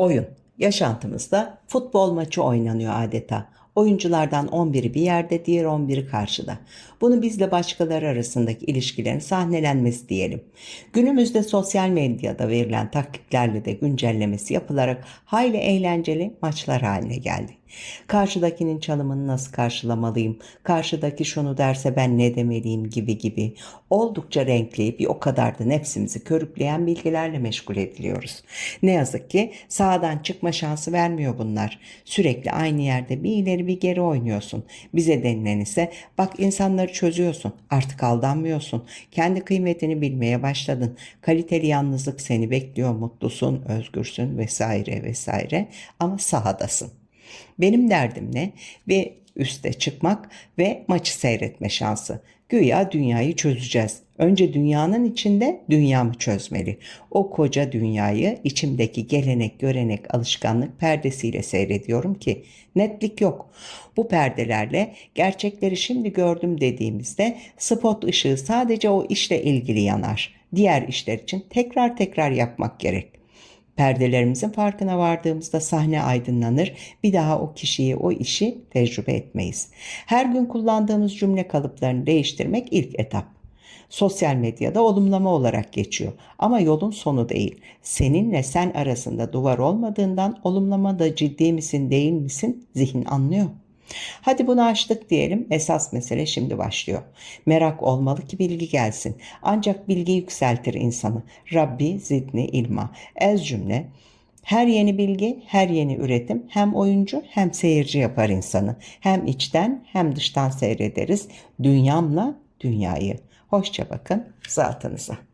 Oyun. Yaşantımızda futbol maçı oynanıyor adeta. Oyunculardan 11'i bir yerde, diğer 11'i karşıda. Bunu bizle başkaları arasındaki ilişkilerin sahnelenmesi diyelim. Günümüzde sosyal medyada verilen taktiklerle de güncellemesi yapılarak hayli eğlenceli maçlar haline geldi. Karşıdakinin çalımını nasıl karşılamalıyım, karşıdaki şunu derse ben ne demeliyim gibi gibi oldukça renkli bir o kadar da nefsimizi körükleyen bilgilerle meşgul ediliyoruz. Ne yazık ki sağdan çıkma şansı vermiyor bunlar. Sürekli aynı yerde bir ileri bir geri oynuyorsun. Bize denilen ise bak insanları çözüyorsun. Artık aldanmıyorsun. Kendi kıymetini bilmeye başladın. Kaliteli yalnızlık seni bekliyor. Mutlusun, özgürsün vesaire vesaire ama sahadasın. Benim derdim ne? Bir üste çıkmak ve maçı seyretme şansı. Güya dünyayı çözeceğiz. Önce dünyanın içinde dünyamı çözmeli. O koca dünyayı içimdeki gelenek, görenek, alışkanlık perdesiyle seyrediyorum ki netlik yok. Bu perdelerle gerçekleri şimdi gördüm dediğimizde spot ışığı sadece o işle ilgili yanar. Diğer işler için tekrar tekrar yapmak gerek. Perdelerimizin farkına vardığımızda sahne aydınlanır. Bir daha o kişiyi, o işi tecrübe etmeyiz. Her gün kullandığımız cümle kalıplarını değiştirmek ilk etap. Sosyal medyada olumlama olarak geçiyor ama yolun sonu değil. Seninle sen arasında duvar olmadığından olumlamada ciddi misin değil misin zihin anlıyor. Hadi bunu açtık diyelim. Esas mesele şimdi başlıyor. Merak olmalı ki bilgi gelsin. Ancak bilgi yükseltir insanı. Rabbi zidni ilma. Ez cümle. Her yeni bilgi, her yeni üretim hem oyuncu hem seyirci yapar insanı. Hem içten hem dıştan seyrederiz. Dünyamla dünyayı. Hoşça bakın zatınıza.